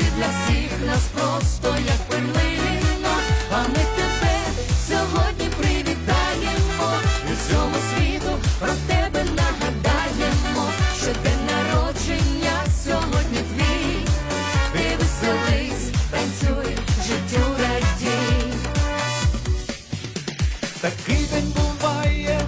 ти для всіх нас просто як перлина, а ми тебе сьогодні привітаємо, і всьому світу про тебе нагадаємо, що день народження сьогодні твій, ти веселись, танцюй, життю радій. Такий день буває.